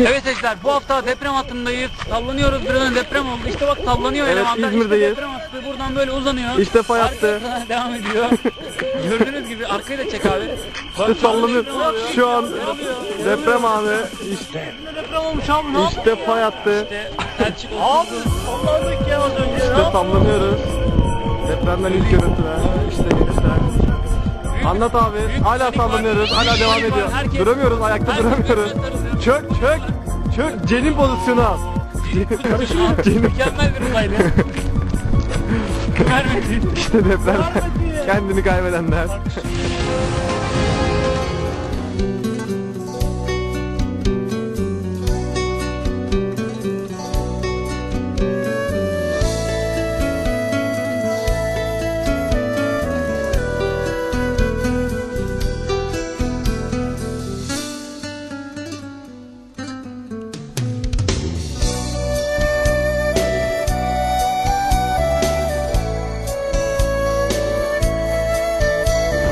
Evet seyirciler bu hafta deprem hattındayız. Sallanıyoruz birazdan deprem oldu. İşte bak sallanıyor Evet, elemanlar. İzmir'deyiz. İşte deprem hattı buradan böyle uzanıyor. İşte fay hattı. Arkasına devam ediyor. Gördüğünüz gibi arkayı da çek abi. İşte sallanıyor. Şu an deprem anı. İşte, deprem olmuş abi ne işte fay hattı. İşte Selçuk Abi sallandık ya az önce. İşte sallanıyoruz. Depremden ilk görüntüler. İşte gençler. Anlat abi. Hala sallanıyoruz. Hala devam ediyor. Duramıyoruz. Ayakta duramıyoruz. Çök çök. Çök. Cenin pozisyonu al. Cenin. Mükemmel bir olaydı. Vermedi. İşte deprem. Kendini kaybedenler.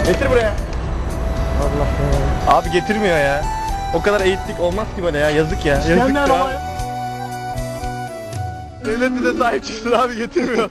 Getir buraya. Allah Abi getirmiyor ya. O kadar eğittik olmaz ki böyle ya. Yazık ya. Yazık ya. Devlet bize sahip çıksın abi getirmiyor.